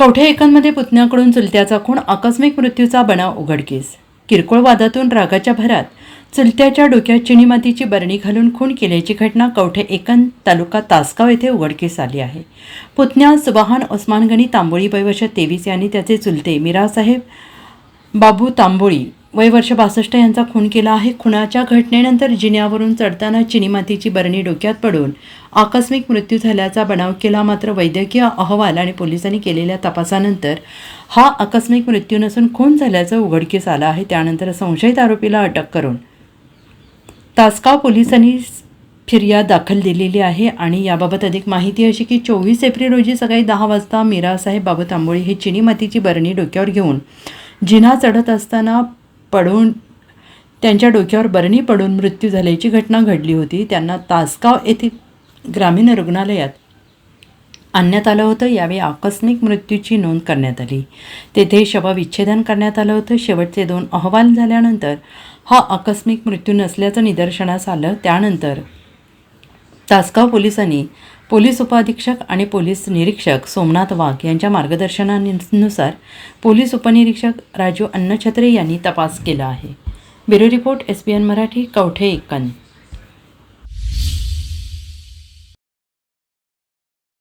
कवठे एकंदमध्ये पुतण्याकडून चुलत्याचा खून आकस्मिक मृत्यूचा बनाव उघडकीस. किरकोळ वादातून रागाच्या भरात चुलत्याच्या डोक्यात चिनी मातीची बरणी घालून खून केल्याची घटना कवठे एकंद तालुका तासगाव येथे उघडकीस आली आहे. पुतण्या सुबहान उस्मानगणी तांबोळी वयवर्ष तेवीस यांनी त्याचे चुलते मिरासाहेब बाबू तांबोळी वय वर्ष बासष्ट यांचा खून केला आहे. खुनाच्या घटनेनंतर जिन्यावरून चढताना चिनी मातीची बरणी डोक्यात पडून आकस्मिक मृत्यू झाल्याचा बनाव केला. मात्र वैद्यकीय अहवाल आणि पोलिसांनी केलेल्या तपासानंतर हा आकस्मिक मृत्यू नसून खून झाल्याचं उघडकीस आलं आहे. त्यानंतर संशयित आरोपीला अटक करून तासगाव पोलिसांनी फिर्याद दाखल दिलेली आहे आणि याबाबत अधिक माहिती अशी की चोवीस एप्रिल रोजी सकाळी दहा वाजता मीरासाहेब बाबू तांबोळी हे चिनी मातीची बरणी डोक्यावर घेऊन जिना चढत असताना पडून त्यांच्या डोक्यावर बरणी पडून मृत्यू झाल्याची घटना घडली होती. त्यांना तासगाव येथील ग्रामीण रुग्णालयात आणण्यात आलं होतं. यावेळी आकस्मिक मृत्यूची नोंद करण्यात आली. तेथे शवविच्छेदन करण्यात आलं होतं. शेवटचे दोन अहवाल झाल्यानंतर हा आकस्मिक मृत्यू नसल्याचं निदर्शनास आलं. त्यानंतर तासगाव पोलिसांनी पोलीस उपअधीक्षक आणि पोलीस निरीक्षक सोमनाथ वाघ यांच्या मार्गदर्शनानुसार पोलीस उपनिरीक्षक राजू अन्नछत्रे यांनी तपास केला आहे. Bureau report S B N Marathi Kavathe Ekand